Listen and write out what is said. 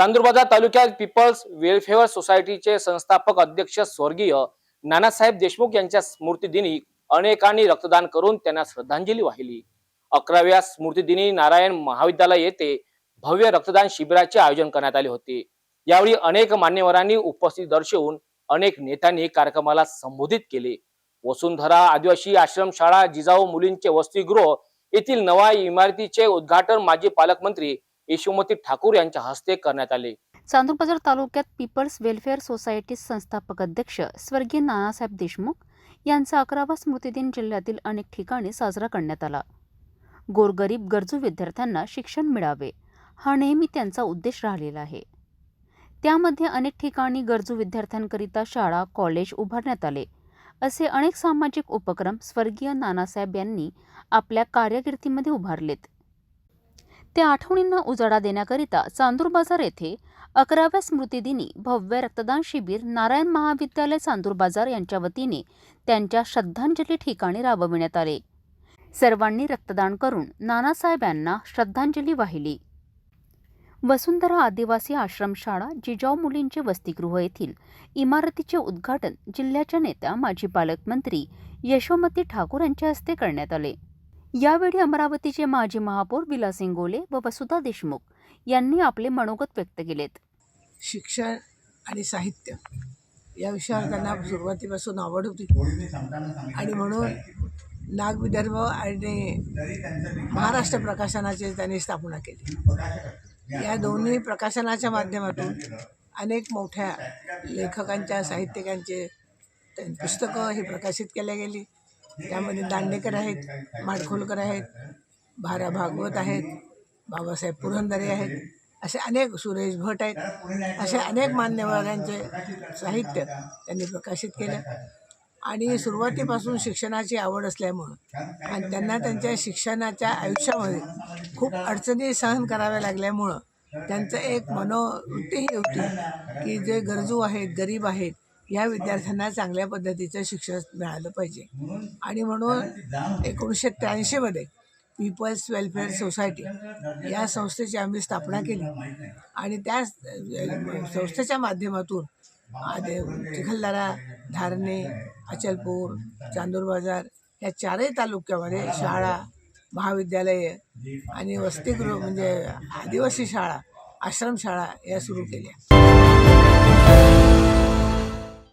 चांदूरबाजार तालुक्यात people's welfare सोसायटीचे संस्थापक अध्यक्ष स्वर्गीय नानासाहेब देशमुख यांच्या स्मृतिदिनी अनेकांनी रक्तदान करून त्यांना श्रद्धांजली वाहिली. अकराव्या स्मृतिदिनी नारायण महाविद्यालय येथे भव्य रक्तदान शिबिराचे आयोजन करण्यात आले होते. यावेळी अनेक मान्यवरांनी उपस्थित दर्शवून अनेक नेत्यांनी कार्यक्रमाला संबोधित केले. वसुंधरा आदिवासी आश्रमशाळा जिजाऊ मुलींचे वसतिगृह येथील नवा इमारतीचे उद्घाटन माजी पालकमंत्री यशोमती ठाकूर यांच्या हस्ते करण्यात आले. चांदूरबाजार तालुक्यात पीपल्स वेलफेअर सोसायटी संस्थापक अध्यक्ष स्वर्गीय नानासाहेब देशमुख यांचा अकरावा स्मृतिदिन जिल्ह्यातील अनेक ठिकाणी साजरा करण्यात आला. गोरगरीब गरजू विद्यार्थ्यांना शिक्षण मिळावे हा नेहमी त्यांचा उद्देश राहिलेला आहे. त्यामध्ये अनेक ठिकाणी गरजू विद्यार्थ्यांकरिता शाळा कॉलेज उभारण्यात आले असे अनेक सामाजिक उपक्रम स्वर्गीय नानासाहेब यांनी आपल्या कार्यकिर्दीमध्ये उभारलेत. त्या आठवणींना उजाळा देण्याकरिता चांदूर बाजार येथे अकराव्या स्मृतिदिनी भव्य रक्तदान शिबिर नारायण महाविद्यालय चांदूर बाजार यांच्या वतीने त्यांच्या श्रद्धांजली ठिकाणी राबविण्यात आले. सर्वांनी रक्तदान करून नानासाहेब यांना श्रद्धांजली वाहिली. वसुंधरा आदिवासी आश्रमशाळा जिजाऊ मुलींचे वसतिगृह येथील इमारतीचे उद्घाटन जिल्ह्याच्या नेत्या माजी पालकमंत्री यशोमती ठाकूर यांच्या हस्ते करण्यात आले. यावेळी अमरावतीचे माजी महापौर विलास इंगोले व वसुधा देशमुख यांनी आपले मनोगत व्यक्त केलेत. शिक्षण आणि साहित्य या विषयावर त्यांना सुरुवातीपासून आवड होती. आणि म्हणून नागविदर्भ आणि महाराष्ट्र प्रकाशनाची त्यांनी स्थापना केली. या दोन्ही प्रकाशनाच्या माध्यमातून अनेक मोठ्या लेखकांच्या साहित्यिकांचे पुस्तकं ही प्रकाशित केल्या गेली. त्यामध्ये दांडेकर आहेत माडखोलकर आहेत भारा भागवत आहेत बाबासाहेब पुरंदरे आहेत असे अनेक सुरेश भट आहेत असे अनेक मान्यवरांचे साहित्य त्यांनी प्रकाशित केलं. आणि सुरुवातीपासून शिक्षणाची आवड असल्यामुळं आणि त्यांना त्यांच्या शिक्षणाच्या आयुष्यामध्ये खूप अडचणी सहन कराव्या लागल्यामुळं त्यांचं एक मनोवृत्तीही होती की जे गरजू आहेत गरीब आहेत या विद्यार्थ्यांना चांगल्या पद्धतीचं शिक्षण मिळालं पाहिजे. आणि म्हणून एकोणीसशे त्र्याऐंशीमध्ये पीपल्स वेलफेअर सोसायटी या संस्थेची आम्ही स्थापना केली. आणि त्या संस्थेच्या माध्यमातून आदे चिखलदरा धारणे अचलपूर चांदूर बाजार या चारही तालुक्यामध्ये शाळा महाविद्यालये आणि वसतिगृह म्हणजे आदिवासी शाळा आश्रमशाळा या सुरू केल्या.